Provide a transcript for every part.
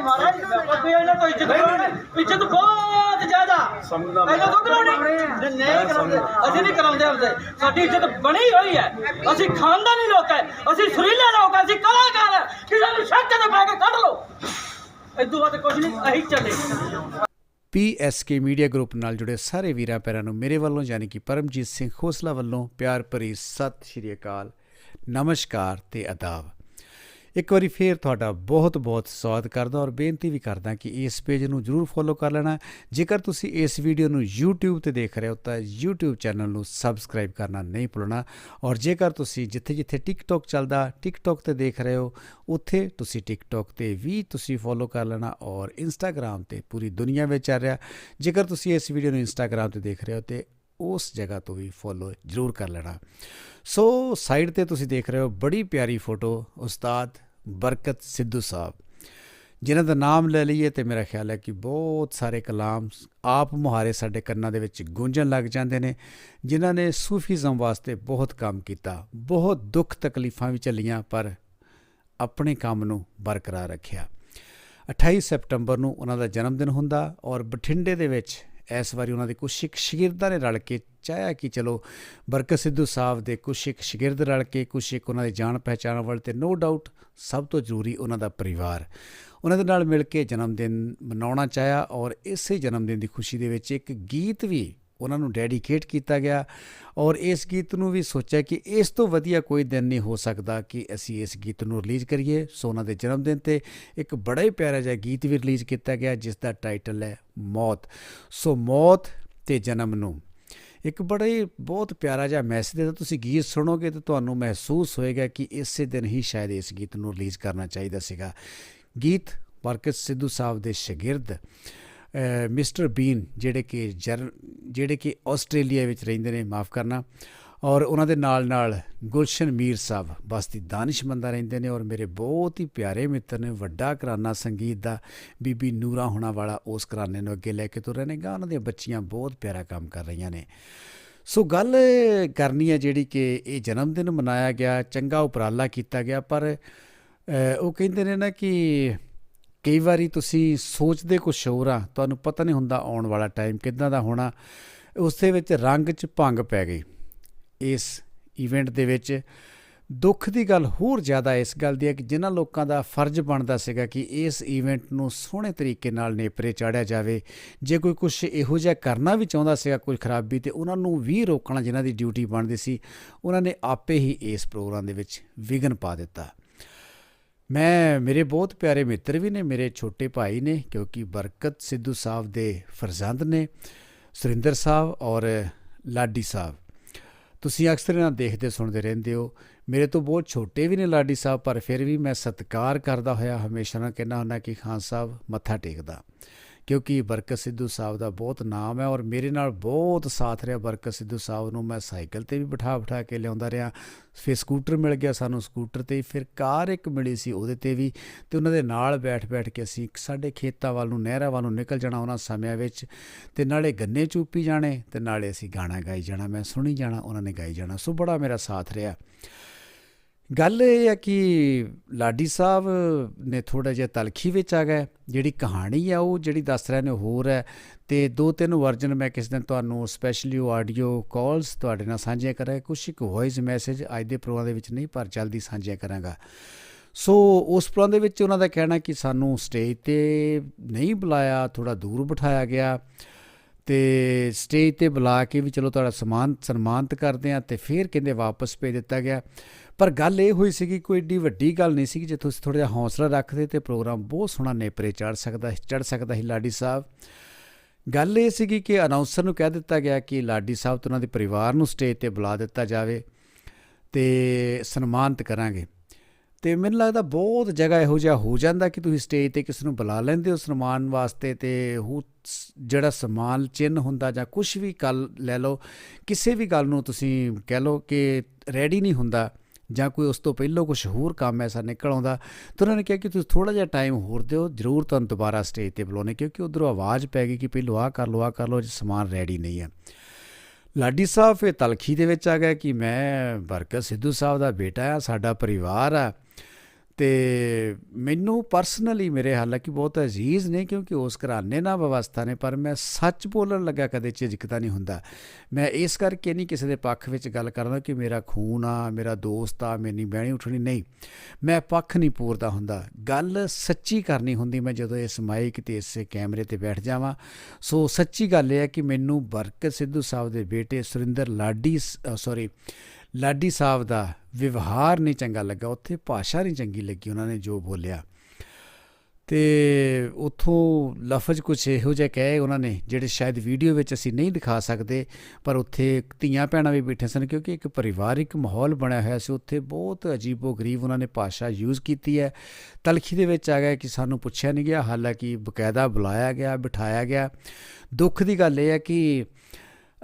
ਨਹੀਂ ਮਹਾਰਾਜ ਕੋਈ ਇਹਨਾਂ ਤੋਂ ਇੱਜ਼ਤ ਕਰਾਉਣੀ ਇੱਜ਼ਤ ਬਹੁਤ ਜ਼ਿਆਦਾ। ਸਮਝਦਾ ਇਹਨਾਂ ਤੋਂ ਕਰਾਉਣੀ ਨਹੀਂ ਨਹੀਂ ਕਰਾਉਂਦੇ ਅਸੀਂ ਨਹੀਂ ਕਰਾਉਂਦੇ ਹੁੰਦੇ ਸਾਡੀ ਇੱਜ਼ਤ ਬਣੀ ਹੋਈ ਹੈ। ਅਸੀਂ ਖਾਨਦਾਨੀ ਲੋਕ ਹੈ। ਅਸੀਂ ਸੁਰੀਲੇ ਲੋਕ ਹੈ। ਅਸੀਂ ਕਲਾਕਾਰ ਹੈ। ਕਿਸੇ ਨੂੰ ਸ਼ੱਕ ਤੇ ਪਾ ਕੇ ਕੱਢ ਲਓ। ਇਦੋਂ ਬਾਅਦ ਕੁਝ ਨਹੀਂ ਅਸੀਂ ਚੱਲੇ। ਪੀਐਸਕੇ ਮੀਡੀਆ ਗਰੁੱਪ ਨਾਲ ਜੁੜੇ ਸਾਰੇ ਵੀਰਾਂ ਪੈਰਾਂ ਨੂੰ ਮੇਰੇ ਵੱਲੋਂ ਯਾਨੀ ਕਿ ਪਰਮਜੀਤ ਸਿੰਘ ਖੋਸਲਾ ਵੱਲੋਂ ਪਿਆਰ ਭਰੀ ਸਤਿ ਸ਼੍ਰੀ ਅਕਾਲ। ਨਮਸਕਾਰ ਤੇ ਆਦਾਬ ਇੱਕ ਵਾਰੀ ਫੇਰ ਤੁਹਾਡਾ ਬਹੁਤ-ਬਹੁਤ ਸਵਾਗਤ ਕਰਦਾ ਔਰ ਬੇਨਤੀ ਵੀ ਕਰਦਾ ਕਿ ਇਸ ਪੇਜ ਨੂੰ ਜਰੂਰ ਫੋਲੋ ਕਰ ਲੈਣਾ। ਜੇਕਰ ਤੁਸੀਂ ਇਸ ਵੀਡੀਓ ਨੂੰ YouTube ਤੇ ਦੇਖ ਰਹੇ ਹੋ ਤਾਂ YouTube ਚੈਨਲ ਨੂੰ ਸਬਸਕ੍ਰਾਈਬ ਕਰਨਾ ਨਹੀਂ ਭੁੱਲਣਾ। ਔਰ ਜੇਕਰ ਤੁਸੀਂ ਜਿੱਥੇ-ਜਿੱਥੇ TikTok ਚੱਲਦਾ, TikTok ਤੇ ਦੇਖ ਰਹੇ ਹੋ, ਉੱਥੇ ਤੁਸੀਂ TikTok ਤੇ ਵੀ ਤੁਸੀਂ ਫੋਲੋ ਕਰ ਲੈਣਾ ਔਰ Instagram ਤੇ ਪੂਰੀ ਦੁਨੀਆ ਵਿੱਚ ਚੱਲ ਰਿਹਾ। ਜੇਕਰ ਤੁਸੀਂ ਇਸ ਵੀਡੀਓ ਨੂੰ Instagram ਤੇ ਦੇਖ ਰਹੇ ਹੋ ਤੇ ਉਸ ਜਗ੍ਹਾ ਤੋਂ ਵੀ ਫੋਲੋ ਜ਼ਰੂਰ ਕਰ ਲੈਣਾ। ਸੋ ਸਾਈਡ ਤੇ ਤੁਸੀਂ ਦੇਖ ਰਹੇ ਹੋ ਬੜੀ ਪਿਆਰੀ ਫੋਟੋ ਉਸਤਾਦ ਬਰਕਤ ਸਿੱਧੂ ਸਾਹਿਬ। ਜਿਨ੍ਹਾਂ ਦਾ ਨਾਮ ਲੈ ਲਈਏ ਤੇ ਮੇਰਾ ਖਿਆਲ ਹੈ ਕਿ ਬਹੁਤ ਸਾਰੇ ਕਲਾਮ ਆਪ ਮੁਹਾਰੇ ਸਾਡੇ ਕੰਨਾਂ ਦੇ ਵਿੱਚ ਗੂੰਜਣ ਲੱਗ ਜਾਂਦੇ ਨੇ, ਜਿਨ੍ਹਾਂ ਨੇ ਸੂਫੀਜ਼ਮ ਵਾਸਤੇ ਬਹੁਤ ਕੰਮ ਕੀਤਾ, ਬਹੁਤ ਦੁੱਖ ਤਕਲੀਫਾਂ ਵੀ ਝੱਲੀਆਂ, ਪਰ ਆਪਣੇ ਕੰਮ ਨੂੰ ਬਰਕਰਾਰ ਰੱਖਿਆ। 28 ਸਤੰਬਰ ਨੂੰ ਉਹਨਾਂ ਦਾ ਜਨਮ ਦਿਨ ਹੁੰਦਾ ਔਰ ਬਠਿੰਡੇ ਦੇ ਵਿੱਚ ਇਸ ਵਾਰੀ ਉਹਨਾਂ ਦੇ ਕੁਛ ਇੱਕ ਸ਼ਾਗਿਰਦਾਂ ਨੇ ਰਲ ਕੇ ਚਾਹਿਆ ਕਿ ਚਲੋ ਬਰਕਤ ਸਿੱਧੂ ਸਾਹਿਬ ਦੇ ਕੁਛ ਇੱਕ ਸ਼ਾਗਿਰਦ ਰਲ ਕੇ ਕੁਛ ਇੱਕ ਉਹਨਾਂ ਦੇ ਜਾਣ ਪਹਿਚਾਣ ਵਾਲੇ ਤੇ ਨੋ ਡਾਊਟ ਸਭ ਤੋਂ ਜ਼ਰੂਰੀ ਉਹਨਾਂ ਦਾ ਪਰਿਵਾਰ। ਉਹਨਾਂ ਦੇ ਨਾਲ ਮਿਲ ਕੇ ਜਨਮ ਦਿਨ ਮਨਾਉਣਾ ਚਾਹਿਆ ਔਰ ਇਸੇ ਜਨਮ ਦਿਨ ਦੀ ਖੁਸ਼ੀ ਦੇ ਵਿੱਚ ਇੱਕ ਗੀਤ ਵੀ ਉਹਨਾਂ ਨੂੰ ਡੈਡੀਕੇਟ ਕੀਤਾ ਗਿਆ ਔਰ ਇਸ ਗੀਤ ਨੂੰ ਵੀ ਸੋਚਿਆ ਕਿ ਇਸ ਤੋਂ ਵਧੀਆ ਕੋਈ ਦਿਨ ਨਹੀਂ ਹੋ ਸਕਦਾ ਕਿ ਅਸੀਂ ਇਸ ਗੀਤ ਨੂੰ ਰਿਲੀਜ਼ ਕਰੀਏ। ਸੋ ਉਹਨਾਂ ਦੇ ਜਨਮ ਦਿਨ ਤੇ ਇੱਕ ਬੜਾ ਹੀ ਪਿਆਰਾ ਜਿਹਾ ਗੀਤ ਵੀ ਰਿਲੀਜ਼ ਕੀਤਾ ਗਿਆ, ਜਿਸ ਦਾ ਟਾਈਟਲ ਹੈ ਮੌਤ। ਸੋ ਮੌਤ ਤੇ ਜਨਮ ਨੂੰ। ਇੱਕ ਬੜਾ ਹੀ ਬਹੁਤ ਪਿਆਰਾ ਜਿਹਾ ਮੈਸੇਜ ਹੈ। ਤੁਸੀਂ ਗੀਤ ਸੁਣੋਗੇ ਤਾਂ ਤੁਹਾਨੂੰ ਮਹਿਸੂਸ ਹੋਏਗਾ ਕਿ ਇਸੇ ਦਿਨ ਹੀ ਸ਼ਾਇਦ ਇਸ ਗੀਤ ਨੂੰ ਰਿਲੀਜ਼ ਕਰਨਾ ਚਾਹੀਦਾ ਸੀਗਾ। ਗੀਤ ਬਰਕਤ ਸਿੱਧੂ ਸਾਹਿਬ ਦੇ ਸ਼ਾਗਿਰਦ ਮਿਸਟਰ ਬੀਨ ਜਿਹੜੇ ਕਿ ਜਰ ਜਿਹੜੇ ਕਿ ਆਸਟ੍ਰੇਲੀਆ ਵਿੱਚ ਰਹਿੰਦੇ ਨੇ, ਮਾਫ ਕਰਨਾ। ਔਰ ਉਹਨਾਂ ਦੇ ਨਾਲ ਨਾਲ ਗੁਲਸ਼ਨ ਮੀਰ ਸਾਹਿਬ ਬਸਤੀ ਦਾਨਿਸ਼ਮੰਦਾ ਰਹਿੰਦੇ ਨੇ ਔਰ ਮੇਰੇ ਬਹੁਤ ਹੀ ਪਿਆਰੇ ਮਿੱਤਰ ਨੇ, ਵੱਡਾ ਘਰਾਨਾ ਸੰਗੀਤ ਦਾ ਬੀਬੀ ਨੂਰਾ ਹੋਣਾ ਵਾਲਾ ਉਸ ਘਰਾਨੇ ਨੂੰ ਅੱਗੇ ਲੈ ਕੇ ਤੁਰ ਰਹੇ ਨੇ। ਗਾ ਉਹਨਾਂ ਦੀਆਂ ਬੱਚੀਆਂ ਬਹੁਤ ਪਿਆਰਾ ਕੰਮ ਕਰ ਰਹੀਆਂ ਨੇ। ਸੋ ਗੱਲ ਕਰਨੀ ਹੈ ਜਿਹੜੀ ਕਿ ਇਹ ਜਨਮ ਦਿਨ ਮਨਾਇਆ ਗਿਆ, ਚੰਗਾ ਉਪਰਾਲਾ ਕੀਤਾ ਗਿਆ, ਪਰ ਉਹ ਕਹਿੰਦੇ ਨੇ ਨਾ ਕਿ ਕਈ ਵਾਰੀ ਤੁਸੀਂ ਸੋਚਦੇ ਕੁਛ ਹੋਰ ਆ ਤੁਹਾਨੂੰ ਪਤਾ ਨਹੀਂ ਹੁੰਦਾ ਆਉਣ ਵਾਲਾ ਟਾਈਮ ਕਿੱਦਾਂ ਦਾ ਹੋਣਾ, ਉਸ ਦੇ ਵਿੱਚ ਰੰਗ 'ਚ ਭੰਗ ਪੈ ਗਈ। ਇਸ ਇਵੈਂਟ ਦੇ ਵਿੱਚ ਦੁੱਖ ਦੀ ਗੱਲ ਹੋਰ ਜ਼ਿਆਦਾ ਇਸ ਗੱਲ ਦੀ ਹੈ ਕਿ ਜਿਨ੍ਹਾਂ ਲੋਕਾਂ ਦਾ ਫਰਜ਼ ਬਣਦਾ ਸੀਗਾ ਕਿ ਇਸ ਇਵੈਂਟ ਨੂੰ ਸੋਹਣੇ ਤਰੀਕੇ ਨਾਲ ਨੇਪਰੇ ਚਾੜਿਆ ਜਾਵੇ, ਜੇ ਕੋਈ ਕੁਝ ਇਹੋ ਜਿਹਾ ਕਰਨਾ ਵੀ ਚਾਹੁੰਦਾ ਸੀਗਾ ਕੋਈ ਖਰਾਬੀ, ਤੇ ਉਹਨਾਂ ਨੂੰ ਵੀ ਰੋਕਣਾ ਜਿਨ੍ਹਾਂ ਦੀ ਡਿਊਟੀ ਬਣਦੀ ਸੀ, ਉਹਨਾਂ ਨੇ ਆਪੇ ਹੀ ਇਸ ਪ੍ਰੋਗਰਾਮ ਦੇ ਵਿੱਚ ਵਿਘਨ ਪਾ ਦਿੱਤਾ। ਮੈਂ, ਮੇਰੇ ਬਹੁਤ ਪਿਆਰੇ ਮਿੱਤਰ ਵੀ ਨੇ, ਮੇਰੇ ਛੋਟੇ ਭਾਈ ਨੇ, ਕਿਉਂਕਿ ਬਰਕਤ ਸਿੱਧੂ ਸਾਹਿਬ ਦੇ ਫਰਜ਼ੰਦ ਨੇ, ਸੁਰਿੰਦਰ ਸਾਹਿਬ ਔਰ ਲਾਡੀ ਸਾਹਿਬ। ਤੁਸੀਂ ਅਕਸਰ ਇਹਨਾਂ ਦੇਖਦੇ, ਸੁਣਦੇ ਰਹਿੰਦੇ ਹੋ। ਮੇਰੇ ਤੋਂ ਬਹੁਤ ਛੋਟੇ ਵੀ ਨੇ ਲਾਡੀ ਸਾਹਿਬ, ਪਰ ਫਿਰ ਵੀ ਮੈਂ ਸਤਿਕਾਰ ਕਰਦਾ ਹੋਇਆ, ਹਮੇਸ਼ਾ ਨਾ ਕਹਿਣਾ ਹੁੰਦਾ ਕਿ ਖਾਨ ਸਾਹਿਬ ਮੱਥਾ ਟੇਕਦਾ। ਕਿਉਂਕਿ ਬਰਕਤ ਸਿੱਧੂ ਸਾਹਿਬ ਦਾ ਬਹੁਤ ਨਾਮ ਹੈ ਔਰ ਮੇਰੇ ਨਾਲ ਬਹੁਤ ਸਾਥ ਰਿਹਾ ਬਰਕਤ ਸਿੱਧੂ ਸਾਹਿਬ ਨੂੰ। ਮੈਂ ਸਾਈਕਲ ਤੇ ਵੀ ਬਿਠਾ ਬਿਠਾ ਕੇ ਲਿਆਉਂਦਾ ਰਿਹਾ। ਫਿਰ ਸਕੂਟਰ ਮਿਲ ਗਿਆ ਸਾਨੂੰ ਸਕੂਟਰ ਤੇ। ਫਿਰ ਕਾਰ ਇੱਕ ਮਿਲੀ ਸੀ ਉਹਦੇ ਤੇ ਵੀ ਤੇ ਉਹਨਾਂ ਦੇ ਨਾਲ ਬੈਠ ਬੈਠ ਕੇ ਅਸੀਂ ਸਾਡੇ ਖੇਤਾਂ ਵੱਲ ਨੂੰ, ਨਹਿਰਾਂ ਵੱਲ ਨੂੰ ਨਿਕਲ ਜਾਣਾ ਉਹਨਾਂ ਸਮਿਆਂ ਵਿੱਚ। ਤੇ ਨਾਲੇ ਗੰਨੇ ਚੂਪੀ ਜਾਣੇ ਤੇ ਨਾਲੇ ਅਸੀਂ ਗਾਣਾ ਗਾਈ ਜਾਣਾ। ਮੈਂ ਸੁਣੀ ਜਾਣਾ, ਉਹਨਾਂ ਨੇ ਗਾਈ ਜਾਣਾ। ਸੋ ਬੜਾ ਮੇਰਾ ਸਾਥ ਰਿਹਾ। ਗੱਲ ਇਹ ਹੈ ਕਿ ਲਾਡੀ ਸਾਹਿਬ ਨੇ ਥੋੜਾ ਜਿਹਾ ਤਲਖੀ ਵਿੱਚ ਆ ਗਏ। ਜਿਹੜੀ ਕਹਾਣੀ ਆ ਉਹ ਜਿਹੜੀ ਦੱਸ ਰਹੇ ਨੇ ਹੋਰ ਹੈ ਤੇ ਦੋ ਤਿੰਨ ਵਰਜਨ ਮੈਂ ਕਿਸ ਦਿਨ ਤੁਹਾਨੂੰ ਸਪੈਸ਼ਲੀ ਆਡੀਓ ਕਾਲਸ ਤੁਹਾਡੇ ਨਾਲ ਸਾਂਝੀਆਂ ਕਰਾਂ। ਕੁਝ ਇੱਕ ਵੌਇਸ ਮੈਸੇਜ ਅੱਜ ਦੇ ਪ੍ਰੋਗਰਾਮ ਦੇ ਵਿੱਚ ਨਹੀਂ, ਪਰ ਜਲਦੀ ਸਾਂਝੀਆਂ ਕਰਾਂਗਾ। ਸੋ ਉਸ ਪ੍ਰੋਗਰਾਮ ਦੇ ਵਿੱਚ ਉਹਨਾਂ ਦਾ ਕਹਿਣਾ ਕਿ ਸਾਨੂੰ ਸਟੇਜ ਤੇ ਨਹੀਂ ਬੁਲਾਇਆ ਥੋੜਾ ਦੂਰ ਬਿਠਾਇਆ ਗਿਆ ਤੇ ਸਟੇਜ ਤੇ ਬੁਲਾ ਕੇ ਵੀ ਚਲੋ ਤੁਹਾਡਾ ਸਮਾਨ ਸਨਮਾਨਿਤ ਕਰਦੇ ਆ ਤੇ ਫਿਰ ਕਹਿੰਦੇ ਵਾਪਸ ਭੇਜ ਦਿੱਤਾ ਗਿਆ। ਪਰ ਗੱਲ ਇਹ ਹੋਈ ਸੀ ਕਿ ਕੋਈ ਏਡੀ ਵੱਡੀ ਗੱਲ ਨਹੀਂ ਸੀ ਕਿ ਜੇ ਤੁਸੀਂ ਥੋੜਾ ਜਿਹਾ ਹੌਸਲਾ ਰੱਖਦੇ ਤੇ ਪ੍ਰੋਗਰਾਮ ਬਹੁਤ ਸੋਹਣਾ ਨੇਪਰੇ ਚੜ ਸਕਦਾ ਚੜ ਸਕਦਾ ਸੀ ਲਾਡੀ ਸਾਹਿਬ। ਗੱਲ ਇਹ ਸੀਗੀ ਕਿ ਅਨਾਉਂਸਰ ਨੂੰ ਕਹਿ ਦਿੱਤਾ ਗਿਆ ਕਿ ਲਾਡੀ ਸਾਹਿਬ ਤੇ ਉਹਨਾਂ ਦੇ ਪਰਿਵਾਰ ਨੂੰ ਸਟੇਜ ਤੇ ਬੁਲਾ ਦਿੱਤਾ ਜਾਵੇ ਤੇ ਸਨਮਾਨਿਤ ਕਰਾਂਗੇ। ਤੇ ਮੈਨੂੰ ਲੱਗਦਾ ਬਹੁਤ ਜਗ੍ਹਾ ਇਹੋ ਜਿਹਾ ਹੋ ਜਾਂਦਾ ਕਿ ਤੁਸੀਂ ਸਟੇਜ ਤੇ ਕਿਸ ਨੂੰ ਬੁਲਾ ਲੈਂਦੇ ਹੋ ਸਨਮਾਨ ਵਾਸਤੇ ਤੇ ਉਹ ਜਿਹੜਾ ਸਨਮਾਨ ਚਿੰਨ ਹੁੰਦਾ ਜਾਂ ਕੁਝ ਵੀ ਗੱਲ ਲੈ ਲਓ, ਕਿਸੇ ਵੀ ਗੱਲ ਨੂੰ ਤੁਸੀਂ ਕਹਿ ਲਓ ਕਿ ਰੈਡੀ ਨਹੀਂ ਹੁੰਦਾ। ਜਾਂ ਕੋਈ ਉਸ ਤੋਂ ਪਹਿਲਾਂ ਕੁਝ ਹੋਰ ਕੰਮ ਐਸਾ ਨਿਕਲ ਆਉਂਦਾ, ਤਾਂ ਉਹਨਾਂ ਨੇ ਕਿਹਾ ਕਿ ਤੁਸੀਂ ਥੋੜਾ ਜਿਹਾ ਟਾਈਮ ਹੋਰ ਦਿਓ, ਜ਼ਰੂਰ ਤੁਹਾਨੂੰ ਦੁਬਾਰਾ ਸਟੇਜ ਤੇ ਬੁਲਾਉਣੇ ਕਿਉਂਕਿ ਉਧਰੋਂ ਆਵਾਜ਼ ਪੈ ਗਈ ਕਿ ਪਹਿਲਾਂ ਆਹ ਕਰ ਲਓ, ਆਹ ਕਰ ਲਓ, ਅਜੇ ਸਮਾਨ ਰੈਡੀ ਨਹੀਂ ਹੈ। ਲਾਡੀ ਸਾਹਿਬ ਫਿਰ ਤਲਖੀ ਦੇ ਵਿੱਚ ਆ ਗਿਆ ਕਿ ਮੈਂ ਬਰਕਤ ਸਿੱਧੂ ਸਾਹਿਬ ਦਾ ਬੇਟਾ ਆ, ਸਾਡਾ ਪਰਿਵਾਰ ਆ। ਤੇ ਮੈਨੂੰ ਪਰਸਨਲੀ ਮੇਰੇ ਹਾਲਾਂਕਿ ਬਹੁਤ ਅਜ਼ੀਜ਼ ਨੇ ਕਿਉਂਕਿ ਉਸ ਘਰਾਨੇ ਨਾਲ ਵਿਵਸਥਾ ਨੇ, ਪਰ ਮੈਂ ਸੱਚ ਬੋਲਣ ਲੱਗਾ ਕਦੇ ਝਿਜਕਦਾ ਨਹੀਂ ਹੁੰਦਾ। ਮੈਂ ਇਸ ਕਰਕੇ ਨਹੀਂ ਕਿਸੇ ਦੇ ਪੱਖ ਵਿੱਚ ਗੱਲ ਕਰਦਾ ਕਿ ਮੇਰਾ ਖੂਨ ਆ, ਮੇਰਾ ਦੋਸਤ ਆ, ਮੇਰੀ ਬਹਿਣੀ ਉੱਠਣੀ ਨਹੀਂ। ਮੈਂ ਪੱਖ ਨਹੀਂ ਪੂਰਦਾ ਹੁੰਦਾ। ਗੱਲ ਸੱਚੀ ਕਰਨੀ ਹੁੰਦੀ ਮੈਂ ਜਦੋਂ ਇਸ ਮਾਈਕ ਤੇ ਇਸ ਕੈਮਰੇ ਤੇ ਬੈਠ ਜਾਵਾਂ। ਸੋ ਸੱਚੀ ਗੱਲ ਇਹ ਹੈ ਕਿ ਮੈਨੂੰ ਬਰਕਤ ਸਿੱਧੂ ਸਾਹਿਬ ਦੇ ਬੇਟੇ ਸੁਰਿੰਦਰ ਲਾਡੀ ਸੌਰੀ ਲਾਡੀ ਸਾਹਿਬ ਦਾ ਵਿਵਹਾਰ ਨਹੀਂ ਚੰਗਾ ਲੱਗਾ, ਉੱਥੇ ਭਾਸ਼ਾ ਨਹੀਂ ਚੰਗੀ ਲੱਗੀ, ਉਹਨਾਂ ਨੇ ਜੋ ਬੋਲਿਆ। ਤੇ ਉਥੋਂ ਲਫ਼ਜ਼ ਕੁਝ ਇਹੋ ਜਿਹਾ ਕਹੇ ਉਹਨਾਂ ਨੇ, ਜਿਹੜੇ ਸ਼ਾਇਦ ਵੀਡੀਓ ਵਿੱਚ ਅਸੀਂ ਨਹੀਂ ਦਿਖਾ ਸਕਦੇ, ਪਰ ਉੱਥੇ ਧੀਆਂ ਭੈਣਾਂ ਵੀ ਬੈਠੇ ਸਨ, ਕਿਉਂਕਿ ਇੱਕ ਪਰਿਵਾਰਿਕ ਮਾਹੌਲ ਬਣਿਆ ਹੋਇਆ ਸੀ, ਉੱਥੇ ਬਹੁਤ ਅਜੀਬੋ ਗਰੀਬ ਉਹਨਾਂ ਨੇ ਭਾਸ਼ਾ ਯੂਜ਼ ਕੀਤੀ ਹੈ। ਤਲਖੀ ਦੇ ਵਿੱਚ ਆ ਗਿਆ ਕਿ ਸਾਨੂੰ ਪੁੱਛਿਆ ਨਹੀਂ ਗਿਆ, ਹਾਲਾਂਕਿ ਬਕਾਇਦਾ ਬੁਲਾਇਆ ਗਿਆ, ਬਿਠਾਇਆ ਗਿਆ। ਦੁੱਖ ਦੀ ਗੱਲ ਇਹ ਹੈ ਕਿ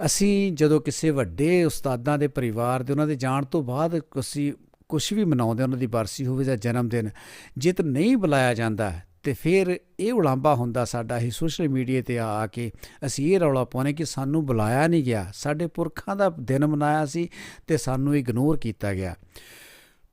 ਅਸੀਂ ਜਦੋਂ ਕਿਸੇ ਵੱਡੇ ਉਸਤਾਦਾਂ ਦੇ ਪਰਿਵਾਰ ਦੇ, ਉਹਨਾਂ ਦੇ ਜਾਣ ਤੋਂ ਬਾਅਦ ਅਸੀਂ ਕੁਝ ਵੀ ਮਨਾਉਂਦੇ ਉਹਨਾਂ ਦੀ ਬਰਸੀ ਹੋਵੇ ਜਾਂ ਜਨਮ ਦਿਨ ਜੇ ਤਾਂ ਨਹੀਂ ਬੁਲਾਇਆ ਜਾਂਦਾ ਤੇ ਫਿਰ ਇਹ ਉਲਾਂਭਾ ਹੁੰਦਾ ਸਾਡਾ। ਹੀ ਸੋਸ਼ਲ ਮੀਡੀਆ ਤੇ ਆ ਆ ਕੇ ਅਸੀਂ ਇਹ ਰੌਲਾ ਪਾਉਨੇ ਕਿ ਸਾਨੂੰ ਬੁਲਾਇਆ ਨਹੀਂ ਗਿਆ। ਸਾਡੇ ਪੁਰਖਾਂ ਦਾ ਦਿਨ ਮਨਾਇਆ ਸੀ ਤੇ ਸਾਨੂੰ ਇਗਨੋਰ ਕੀਤਾ ਗਿਆ।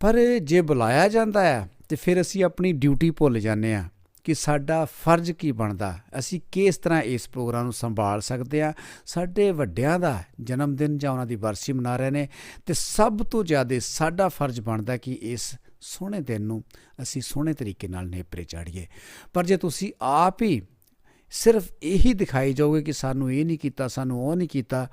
ਪਰ ਜੇ ਬੁਲਾਇਆ ਜਾਂਦਾ ਹੈ, ਤੇ ਫਿਰ ਅਸੀਂ ਆਪਣੀ ਡਿਊਟੀ ਭੁੱਲ ਜਾਂਦੇ ਆ ਕਿ ਸਾਡਾ ਫਰਜ਼ ਕੀ ਬਣਦਾ? ਅਸੀਂ ਕਿਸ ਤਰ੍ਹਾਂ ਇਸ ਪ੍ਰੋਗਰਾਮ ਨੂੰ ਸੰਭਾਲ ਸਕਦੇ ਆ ਸਾਡੇ ਵੱਡਿਆਂ ਦਾ ਜਨਮ ਦਿਨ ਜਾਂ ਉਹਨਾਂ ਦੀ ਵਰਸੀ ਮਨਾ ਰਹੇ ਨੇ ਤੇ ਸਭ ਤੋਂ ਜ਼ਿਆਦਾ ਸਾਡਾ ਫਰਜ਼ ਬਣਦਾ ਕਿ ਇਸ ਸੋਹਣੇ ਦਿਨ ਨੂੰ ਅਸੀਂ ਸੋਹਣੇ ਤਰੀਕੇ ਨਾਲ ਨੇਪਰੇ ਚਾੜੀਏ। ਪਰ ਜੇ ਤੁਸੀਂ ਆਪ ਹੀ ਸਿਰਫ ਇਹੀ ਦਿਖਾਈ ਜਾਓਗੇ ਕਿ ਸਾਨੂੰ ਇਹ ਨਹੀਂ ਕੀਤਾ ਸਾਨੂੰ ਉਹ ਨਹੀਂ ਕੀਤਾ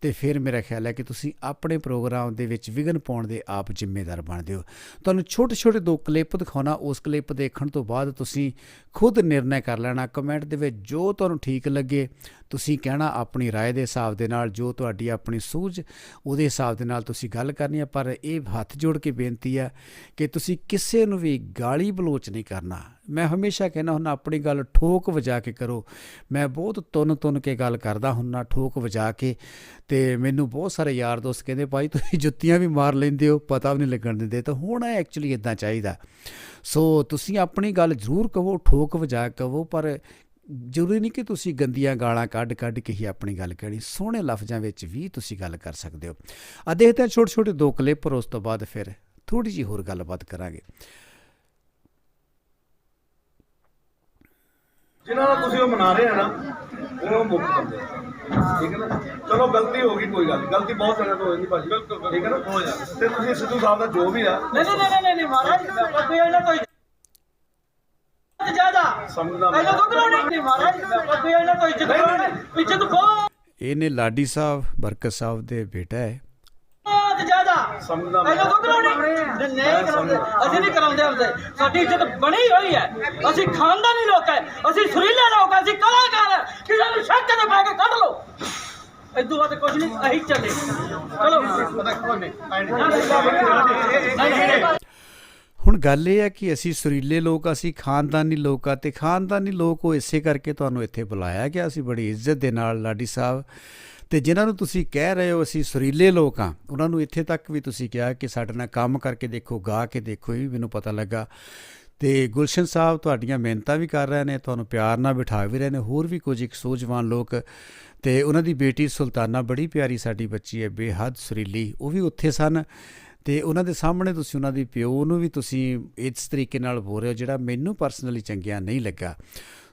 ਤੇ ਫਿਰ ਮੇਰਾ ਖਿਆਲ ਹੈ ਕਿ ਤੁਸੀਂ ਆਪਣੇ ਪ੍ਰੋਗਰਾਮ ਦੇ ਵਿੱਚ ਵਿਘਨ ਪਾਉਣ ਦੇ ਆਪ ਜ਼ਿੰਮੇਦਾਰ ਬਣਦੇ ਹੋ ਤੁਹਾਨੂੰ ਛੋਟੇ ਛੋਟੇ ਦੋ ਕਲਿੱਪ ਦਿਖਾਉਣਾ ਉਸ ਕਲਿੱਪ ਦੇਖਣ ਤੋਂ ਬਾਅਦ ਤੁਸੀਂ ਖੁਦ ਨਿਰਣਾ ਕਰ ਲੈਣਾ ਕਮੈਂਟ ਦੇ ਵਿੱਚ ਜੋ ਤੁਹਾਨੂੰ ਠੀਕ ਲੱਗੇ ਤੁਸੀਂ ਕਹਿਣਾ ਆਪਣੀ رائے ਦੇ ਹਿਸਾਬ ਦੇ ਨਾਲ ਜੋ ਤੁਹਾਡੀ ਆਪਣੀ ਸੂਝ ਉਹਦੇ ਹਿਸਾਬ ਦੇ ਨਾਲ ਤੁਸੀਂ ਗੱਲ ਕਰਨੀ ਹੈ ਪਰ ਇਹ ਹੱਥ ਜੋੜ ਕੇ ਬੇਨਤੀ ਹੈ ਕਿ ਤੁਸੀਂ ਕਿਸੇ ਨੂੰ ਵੀ ਗਾਲੀ ਬਲੋਚ ਨਹੀਂ ਕਰਨਾ ਮੈਂ ਹਮੇਸ਼ਾ ਕਹਿੰਦਾ ਹੁੰਦਾ, ਆਪਣੀ ਗੱਲ ਠੋਕ ਵਜਾ ਕੇ ਕਰੋ। ਮੈਂ ਬਹੁਤ ਤੁੰਨ ਤੁੰਨ ਕੇ ਗੱਲ ਕਰਦਾ ਹੁੰਨਾ ਠੋਕ ਵਜਾ ਕੇ। ਤੇ ਮੈਨੂੰ ਬਹੁਤ ਸਾਰੇ ਯਾਰ ਦੋਸਤ ਕਹਿੰਦੇ, ਭਾਈ, ਤੁਸੀਂ ਜੁੱਤੀਆਂ ਵੀ ਮਾਰ ਲੈਂਦੇ ਹੋ, ਪਤਾ ਵੀ ਨਹੀਂ ਲੱਗਣ ਦਿੰਦੇ। ਤਾਂ ਹੋਣਾ ਐਕਚੁਅਲੀ ਇਦਾਂ ਚਾਹੀਦਾ। ਸੋ ਤੁਸੀਂ ਆਪਣੀ ਗੱਲ ਜ਼ਰੂਰ ਕਹੋ, ਠੋਕ ਵਜਾ ਕਹੋ, ਪਰ ਜ਼ਰੂਰੀ ਨਹੀਂ ਕਿ ਤੁਸੀਂ ਗੰਦੀਆਂ ਗਾਲਾਂ ਕੱਢ ਕੱਢ ਕੇ ਹੀ ਆਪਣੀ ਗੱਲ ਕਹਿਣੀ। ਸੋਹਣੇ ਲਫ਼ਜ਼ਾਂ ਵਿੱਚ ਵੀ ਤੁਸੀਂ ਗੱਲ ਕਰ ਸਕਦੇ ਹੋ। ਆ ਦੇਖਦੇ ਹਾਂ ਛੋਟੇ ਛੋਟੇ ਦੋ ਕਲਿੱਪ ਪਰ ਉਸ ਤੋਂ ਬਾਅਦ ਫਿਰ ਥੋੜੀ ਜੀ ਹੋਰ ਗੱਲਬਾਤ ਕਰਾਂਗੇ। ਜਿਨ੍ਹਾਂ ਨਾਲ ਤੁਸੀਂ ਉਹ ਮਨਾ ਰਹੇ ਆ ਨਾ ਉਹ ਮੁੱਖ ਬੰਦੇ ਆ। ਠੀਕ ਹੈ ਨਾ? ਚਲੋ ਗਲਤੀ ਹੋ ਗਈ ਕੋਈ ਗੱਲ ਗਲਤੀ ਬਹੁਤ ਤੋਂ ਹੋ ਜਾਂਦੀ ਭਾਜੀ। ਬਿਲਕੁਲ ਠੀਕ ਹੈ ਨਾ? ਹੋ ਜਾਂਦਾ ਤੇ ਤੁਸੀਂ ਸਿੱਧੂ ਸਾਹਿਬ ਦਾ ਜੋ ਵੀ ਆ। ਨਹੀਂ ਨਹੀਂ ਨਹੀਂ ਨਹੀਂ ਨਹੀਂ ਮਹਾਰਾਜ ਕੋਈ ਇਹਨਾਂ ਕੋਈ ਜ਼ਿਆਦਾ। ਸਮਝਦਾ ਪਹਿਲਾਂ ਤੋਂ ਕਰਾਉਣੀ ਨਹੀਂ ਮਹਾਰਾਜ ਕੋਈ ਇਹਨਾਂ ਕੋਈ ਇੱਜ਼ਤ ਕਰਾਉਣੀ ਇੱਜ਼ਤ ਬਹੁਤ ਇਹਨੇ ਲਾਡੀ ਸਾਹਿਬ ਬਰਕਤ ਸਾਹਿਬ ਦੇ ਬੇਟਾ ਹੈ। ਸਮਝਦਾ ਪਹਿਲਾਂ ਤੋਂ ਕਰਾਉਣੀ। ਨਹੀਂ ਨਹੀਂ ਕਰਾਉਂਦੇ ਅਸੀਂ ਨਹੀਂ ਕਰਾਉਂਦੇ ਹੁੰਦੇ ਸਾਡੀ ਇੱਜ਼ਤ ਬਣੀ ਹੋਈ ਹੈ। ਅਸੀਂ ਖਾਨਦਾਨੀ ਲੋਕ ਹੈ। ਅਸੀਂ ਸੁਰੀਲੇ ਲੋਕ ਹੈ। ਅਸੀਂ ਕਲਾਕਾਰ ਹੈ। ਕਿ ਸਾਨੂੰ ਸ਼ੱਕ ਤੇ ਪਾ ਕੇ ਕੱਢ ਲਓ। ਇਦੋਂ ਬਾਅਦ ਕੁਝ ਨਹੀਂ ਅਹੀਂ ਚੱਲੇ। ਚਲੋ। ਹੁਣ ਗੱਲ ਇਹ ਹੈ ਕਿ ਅਸੀਂ ਸੁਰੀਲੇ ਲੋਕ ਅਸੀਂ ਖਾਨਦਾਨੀ ਲੋਕ ਆ ਤੇ ਖਾਨਦਾਨੀ ਲੋਕ ਉਹ ਇਸੇ ਕਰਕੇ ਤੁਹਾਨੂੰ ਇੱਥੇ ਬੁਲਾਇਆ ਗਿਆ। ਅਸੀਂ ਬੜੀ ਇੱਜ਼ਤ ਦੇ ਨਾਲ ਲਾਡੀ ਸਾਹਿਬ ਤੇ ਜਿਨ੍ਹਾਂ ਨੂੰ ਤੁਸੀਂ ਕਹਿ ਰਹੇ ਹੋ, ਅਸੀਂ ਸੁਰੀਲੇ ਲੋਕ ਆ ਉਹਨਾਂ ਨੂੰ ਇੱਥੇ ਤੱਕ ਵੀ ਤੁਸੀਂ ਕਿਹਾ ਕਿ ਸਾਡੇ ਨਾਲ ਕੰਮ ਕਰਕੇ ਦੇਖੋ, ਗਾ ਕੇ ਦੇਖੋ, ਇਹ ਵੀ ਮੈਨੂੰ ਪਤਾ ਲੱਗਾ। ਤੇ ਗੁਲਸ਼ਨ ਸਾਹਿਬ, ਤੁਹਾਡੀਆਂ ਮਿਹਨਤਾਂ ਵੀ ਕਰ ਰਹੇ ਨੇ, ਤੁਹਾਨੂੰ ਪਿਆਰ ਨਾਲ ਬਿਠਾ ਵੀ ਰਹੇ ਨੇ, ਹੋਰ ਵੀ ਕੁਝ ਇੱਕ ਸੂਝਵਾਨ ਲੋਕ। ਤੇ ਉਹਨਾਂ ਦੀ ਬੇਟੀ ਸੁਲਤਾਨਾ, ਬੜੀ ਪਿਆਰੀ ਸਾਡੀ ਬੱਚੀ ਹੈ, ਬੇਹੱਦ ਸੁਰੀਲੀ, ਉਹ ਵੀ ਉੱਥੇ ਸਨ। ਤੇ ਉਹਨਾਂ ਦੇ ਸਾਹਮਣੇ ਤੁਸੀਂ, ਉਹਨਾਂ ਦੀ ਪਿਓ ਨੂੰ ਵੀ ਤੁਸੀਂ ਇਸ ਤਰੀਕੇ ਨਾਲ ਬੋਲ ਰਹੇ ਹੋ, ਜਿਹੜਾ ਮੈਨੂੰ ਪਰਸਨਲੀ ਚੰਗਿਆ ਨਹੀਂ ਲੱਗਾ।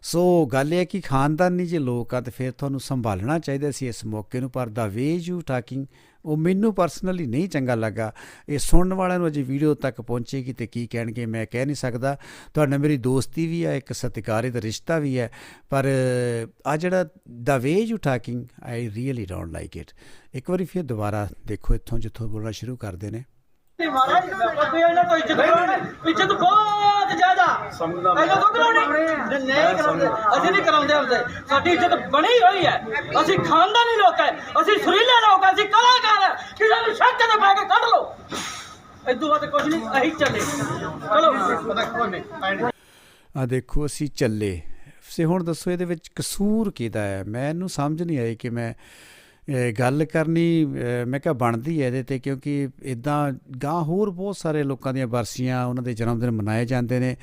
ਸੋ ਗੱਲ ਇਹ ਹੈ ਕਿ ਖਾਨਦਾਨੀ ਜੇ ਲੋਕ ਆ, ਤੇ ਫਿਰ ਤੁਹਾਨੂੰ ਸੰਭਾਲਣਾ ਚਾਹੀਦਾ ਸੀ ਇਸ ਮੌਕੇ ਨੂੰ, ਪਰ ਦਾ ਵੇ ਯੂ ਟਾਕਿੰਗ ਉਹ ਮੈਨੂੰ ਪਰਸਨਲੀ ਨਹੀਂ ਚੰਗਾ ਲੱਗਾ। ਇਹ ਸੁਣਨ ਵਾਲਿਆਂ ਨੂੰ ਅਜੇ ਵੀਡੀਓ ਤੱਕ ਪਹੁੰਚੇਗੀ ਤੇ ਕੀ ਕਹਿਣਗੇ, ਮੈਂ ਕਹਿ ਨਹੀਂ ਸਕਦਾ। ਤੁਹਾਡਾ ਮੇਰੀ ਦੋਸਤੀ ਵੀ ਹੈ ਇੱਕ ਸਤਿਕਾਰਿਤ ਰਿਸ਼ਤਾ ਵੀ ਹੈ, ਪਰ ਆ ਜਿਹੜਾ the way you talking I really don't like it ਇੱਕ ਵਾਰੀ ਫਿਰ ਦੁਬਾਰਾ ਦੇਖੋ, ਇੱਥੋਂ ਜਿੱਥੋਂ ਬੋਲਣਾ ਸ਼ੁਰੂ ਕਰਦੇ ਨੇ। ਨਹੀਂ ਮਹਾਰਾਜ ਕੋਈ ਇਹਨਾਂ ਕੋਈ ਇੱਜ਼ਤ ਕਰਾਉਣੀ ਇੱਜ਼ਤ ਬਹੁਤ ਜ਼ਿਆਦਾ। ਸਮਝਦਾ ਪਹਿਲਾਂ ਤੋਂ ਕਰਾਉਣੀ। ਨਹੀਂ ਨਹੀਂ ਕਰਾਉਂਦੇ ਅਸੀਂ ਨਹੀਂ ਕਰਾਉਂਦੇ ਹੁੰਦੇ ਸਾਡੀ ਇੱਜ਼ਤ ਬਣੀ ਹੋਈ ਹੈ। ਅਸੀਂ ਖਾਨਦਾਨੀ ਲੋਕ ਹੈ। ਅਸੀਂ ਸੁਰੀਲੇ ਲੋਕ ਹੈ। ਅਸੀਂ ਕਲਾਕਾਰ ਹੈ। ਕਿ ਸਾਨੂੰ ਸ਼ੱਕ ਤੇ ਪਾ ਕੇ ਕੱਢ ਲਓ। ਇਦੋਂ ਬਾਅਦ ਕੁਝ ਨਹੀਂ ਅਹੀਂ ਚੱਲੇ। ਚਲੋ। ਆ ਦੇਖੋ ਅਸੀਂ ਚੱਲੇ। ਸੇ ਹੁਣ ਦੱਸੋ ਇਹਦੇ ਵਿੱਚ ਕਸੂਰ ਕਿਹਦਾ ਹੈ? ਮੈਨੂੰ ਸਮਝ ਨਹੀਂ ਆਈ ਕਿ ਮੈਂ ਗੱਲ ਕਰਨੀ ਮੈਂ ਕਿਹਾ ਬਣਦੀ ਹੈ ਇਹਦੇ ਤੇ ਕਿਉਂਕਿ ਇਦਾਂ ਗਾਂ ਹੋਰ ਬਹੁਤ ਸਾਰੇ ਲੋਕਾਂ ਦੀਆਂ ਬਰਸੀਆਂ ਉਹਨਾਂ ਦੇ ਜਨਮ ਦਿਨ ਮਨਾਏ ਜਾਂਦੇ ਨੇ।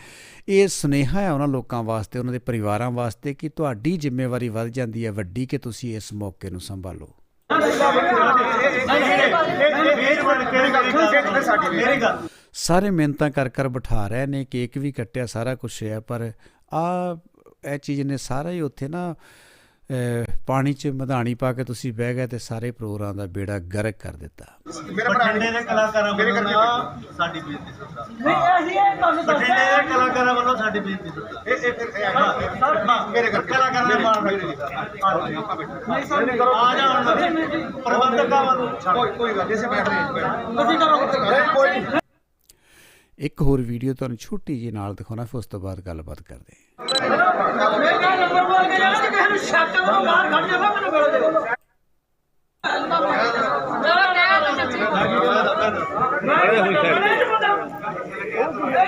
ਇਹ ਸੁਨੇਹਾ ਹੈ ਉਹਨਾਂ ਲੋਕਾਂ ਵਾਸਤੇ, ਉਹਨਾਂ ਦੇ ਪਰਿਵਾਰਾਂ ਵਾਸਤੇ ਕਿ ਤੁਹਾਡੀ ਜ਼ਿੰਮੇਵਾਰੀ ਵੱਧ ਜਾਂਦੀ ਹੈ। ਵੱਡੀ ਕਿ ਤੁਸੀਂ ਇਸ ਮੌਕੇ ਨੂੰ ਸੰਭਾਲੋ। ਸਾਰੇ ਮਿਹਨਤਾਂ ਕਰ ਕਰ ਬਿਠਾ ਰਹੇ ਨੇ, ਕੇਕ ਵੀ ਕੱਟਿਆ, ਸਾਰਾ ਕੁਝ ਹੈ, ਪਰ ਆ ਇਹ ਚੀਜ਼ ਨੇ ਸਾਰਾ ਹੀ ਉੱਥੇ ਨਾ ਪਾਣੀ 'ਚ ਮਧਾਣੀ ਪਾ ਕੇ ਤੁਸੀਂ ਬਹਿ ਗਏ ਤੇ ਸਾਰੇ ਪ੍ਰੋਗਰਾਮ ਦਾ ਬੇੜਾ ਗਰਕ ਕਰ ਦਿੱਤਾ। ਬਠਿੰਡੇ ਦੇ ਕਲਾਕਾਰਾਂ ਵੱਲੋਂ ਨਾ ਸਾਡੀ ਬੇਨਤੀ ਸਰਕਾਰ ਨਹੀਂ ਅਸੀਂ ਇਹ ਤੁਹਾਨੂੰ ਬਠਿੰਡੇ ਦੇ ਕਲਾਕਾਰਾਂ ਵੱਲੋਂ ਸਾਡੀ ਬੇਨਤੀ ਸਰਕਾਰ ਇਹ ਇਹ ਮੇਰੇ ਕਰਕੇ। ਕਲਾਕਾਰਾਂ ਮਾਣ ਰੱਖੋ। ਨਹੀਂ ਸਰ ਆ ਜਾ ਹੁਣ ਪ੍ਰਬੰਧਕਾਂ ਵੱਲੋਂ। ਕੋਈ ਕੋਈ ਗੱਲ ਇਸੇ ਬੈਠ ਰਹੇ ਅਸੀਂ ਕਰੋ। ਕੋਈ ਇੱਕ ਹੋਰ ਵੀਡੀਓ ਤੁਹਾਨੂੰ ਛੋਟੀ ਜਿਹੀ ਨਾਲ ਦਿਖਾਉਣਾ ਫਿਰ ਉਸ ਤੋਂ ਬਾਅਦ ਗੱਲਬਾਤ ਕਰਦੇ ਹਾਂ। ਮੇਰੇ ਨਾਲ ਨੰਬਰ ਬੋਲ ਕੇ ਜਾਣਾ ਕਿ ਕਿਸੇ ਨੂੰ ਸ਼ੱਕ ਕਰੋ ਬਾਹਰ ਕੱਢ ਜਾਵੇ ਮੈਨੂੰ ਮਿਲ ਦਿਓ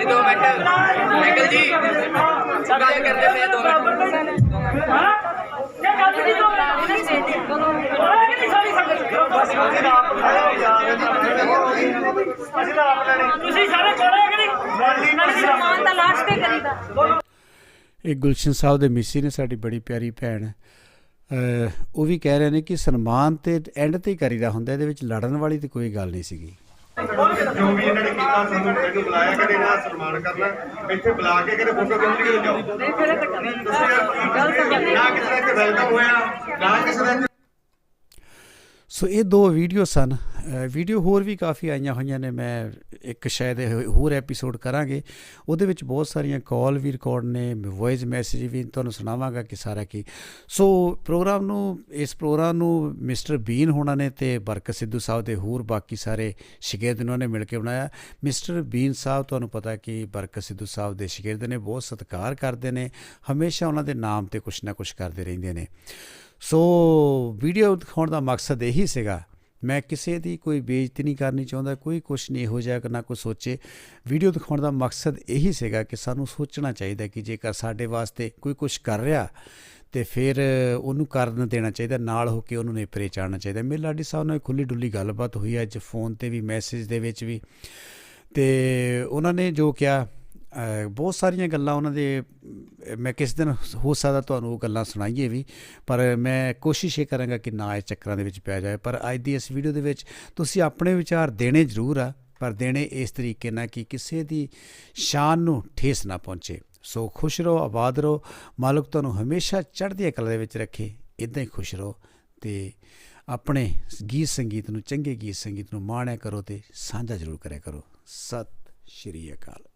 ਦੋ ਮਿੰਟ ਅੰਕਲ ਜੀ ਸਾਡੇ ਕਰਦੇ ਪਏ ਦੋ ਮਿੰਟ ਹਾਂ ਇਹ ਗੱਲ ਨਹੀਂ ਦੋ ਅਸੀਂ ਤਾਂ ਆਪ ਲੈਣੇ ਤੁਸੀਂ ਸਾਰੇ ਕੋਲੇ ਕਿ ਨਹੀਂ ਸਨਮਾਨ ਤਾਂ ਲਾਸਟ ਤੇ ਕਰੀਦਾ ਇਹ ਗੁਲਸ਼ਨ ਸਾਹਿਬ ਦੇ ਮਿਸੀ ਨੇ ਸਾਡੀ ਬੜੀ ਪਿਆਰੀ ਭੈਣ। ਉਹ ਵੀ ਕਹਿ ਰਹੇ ਨੇ ਕਿ ਸਨਮਾਨ ਤੇ ਐਂਡ ਤੇ ਹੀ ਕਰੀਦਾ ਹੁੰਦਾ ਇਹਦੇ ਵਿੱਚ ਲੜਨ ਵਾਲੀ ਤੇ ਕੋਈ ਗੱਲ ਨਹੀਂ ਸੀਗੀ। ਜੋ ਵੀ ਇਹਨਾਂ ਨੇ ਕੀਤਾ ਸਾਨੂੰ ਮੈਨੂੰ ਬੁਲਾਇਆ ਕਿ ਇਹਨਾਂ ਦਾ ਸਨਮਾਨ ਕਰਨਾ। ਇੱਥੇ ਬੁਲਾ ਕੇ ਕਿਤੇ ਫੋਟੋ ਕਿਉਂ ਨਹੀਂ ਜਾਓ ਨਹੀਂ ਫਿਰ ਤਾਂ ਨਾ ਕਿਸੇ ਦਾ ਵੈਲਕਮ ਹੋਇਆ ਨਾ ਕਿਸੇ ਦਾ ਸੋ ਇਹ ਦੋ ਵੀਡੀਓ ਸਨ। ਵੀਡੀਓ ਹੋਰ ਵੀ ਕਾਫੀ ਆਈਆਂ ਹੋਈਆਂ ਨੇ, ਮੈਂ ਇੱਕ ਸ਼ਾਇਦ ਹੋਰ ਐਪੀਸੋਡ ਕਰਾਂਗੇ। ਉਹਦੇ ਵਿੱਚ ਬਹੁਤ ਸਾਰੀਆਂ ਕਾਲ ਵੀ ਰਿਕਾਰਡ ਨੇ ਵੌਇਸ ਮੈਸੇਜ ਵੀ, ਤੁਹਾਨੂੰ ਸੁਣਾਵਾਂਗਾ ਕਿ ਸਾਰਾ ਕੀ। ਸੋ ਪ੍ਰੋਗਰਾਮ ਨੂੰ, ਇਸ ਪ੍ਰੋਗਰਾਮ ਨੂੰ ਮਿਸਟਰ ਬੀਨ ਹੋਣਾ ਨੇ ਤੇ ਬਰਕਤ ਸਿੱਧੂ ਸਾਹਿਬ ਦੇ ਹੋਰ ਬਾਕੀ ਸਾਰੇ ਸ਼ਾਗਿਰਦ ਉਹਨਾਂ ਨੇ ਮਿਲ ਕੇ ਬਣਾਇਆ। ਮਿਸਟਰ ਬੀਨ ਸਾਹਿਬ, ਤੁਹਾਨੂੰ ਪਤਾ ਕਿ ਬਰਕਤ ਸਿੱਧੂ ਸਾਹਿਬ ਦੇ ਸ਼ਾਗਿਰਦ ਨੇ, ਬਹੁਤ ਸਤਿਕਾਰ ਕਰਦੇ ਨੇ, ਹਮੇਸ਼ਾ ਉਹਨਾਂ ਦੇ ਨਾਮ ਤੇ ਕੁਛ ਨਾ ਕੁਛ ਕਰਦੇ ਰਹਿੰਦੇ ਨੇ। ਸੋ ਵੀਡੀਓ ਦਿਖਾਉਣ ਦਾ ਮਕਸਦ ਇਹੀ ਸੀਗਾ ਮੈਂ ਕਿਸੇ ਦੀ ਕੋਈ ਬੇਇੱਜ਼ਤੀ ਨਹੀਂ ਕਰਨੀ ਚਾਹੁੰਦਾ, ਕੋਈ ਕੁਛ ਨਹੀਂ, ਇਹੋ ਜਿਹਾ ਨਾ ਕੋਈ ਸੋਚੇ। ਵੀਡੀਓ ਦਿਖਾਉਣ ਦਾ ਮਕਸਦ ਇਹੀ ਸੀਗਾ ਕਿ ਸਾਨੂੰ ਸੋਚਣਾ ਚਾਹੀਦਾ ਕਿ ਜੇਕਰ ਸਾਡੇ ਵਾਸਤੇ ਕੋਈ ਕੁਛ ਕਰ ਰਿਹਾ, ਤੇ ਫਿਰ ਉਹਨੂੰ ਕਰਨ ਦੇਣਾ ਚਾਹੀਦਾ, ਨਾਲ ਹੋ ਕੇ ਉਹਨੂੰ ਨੇਪਰੇ ਚਾੜਨਾ ਚਾਹੀਦਾ। ਮੇਰੇ ਲਾਡੀ ਸਾਹਿਬ ਨਾਲ ਖੁੱਲੀ ਡੁੱਲੀ ਗੱਲਬਾਤ ਹੋਈ ਅੱਜ, ਫੋਨ ਤੇ ਵੀ, ਮੈਸੇਜ ਦੇ ਵਿੱਚ ਵੀ। ਤੇ ਉਹਨਾਂ ਨੇ ਜੋ ਕਿਹਾ ਬਹੁਤ ਸਾਰੀਆਂ ਗੱਲਾਂ ਉਹਨਾਂ ਦੇ ਮੈਂ ਕਿਸ ਦਿਨ ਹੋ ਸਕਦਾ ਤੁਹਾਨੂੰ ਉਹ ਗੱਲਾਂ ਸੁਣਾਈਏ ਵੀ, ਪਰ ਮੈਂ ਕੋਸ਼ਿਸ਼ ਇਹ ਕਰਾਂਗਾ ਕਿ ਨਾ ਇਹ ਚੱਕਰਾਂ ਦੇ ਵਿੱਚ ਪੈ ਜਾਏ। ਪਰ ਅੱਜ ਦੀ ਇਸ ਵੀਡੀਓ ਦੇ ਵਿੱਚ ਤੁਸੀਂ ਆਪਣੇ ਵਿਚਾਰ ਦੇਣੇ ਜ਼ਰੂਰ ਆ, ਪਰ ਦੇਣੇ ਇਸ ਤਰੀਕੇ ਨਾਲ ਕਿ ਕਿਸੇ ਦੀ ਸ਼ਾਨ ਨੂੰ ਠੇਸ ਨਾ ਪਹੁੰਚੇ। ਸੋ ਖੁਸ਼ ਰਹੋ, ਆਬਾਦ ਰਹੋ, ਮਾਲਕ ਤੁਹਾਨੂੰ ਹਮੇਸ਼ਾ ਚੜ੍ਹਦੀ ਕਲਾ ਦੇ ਵਿੱਚ ਰੱਖੇ ਇਦਾਂ ਹੀ ਖੁਸ਼ ਰਹੋ ਤੇ ਆਪਣੇ ਗੀਤ ਸੰਗੀਤ ਨੂੰ, ਚੰਗੇ ਗੀਤ ਸੰਗੀਤ ਨੂੰ ਮਾਣਿਆ ਕਰੋ ਤੇ ਸਾਂਝਾ ਜ਼ਰੂਰ ਕਰਿਆ ਕਰੋ। ਸਤਿ ਸ਼੍ਰੀ ਅਕਾਲ।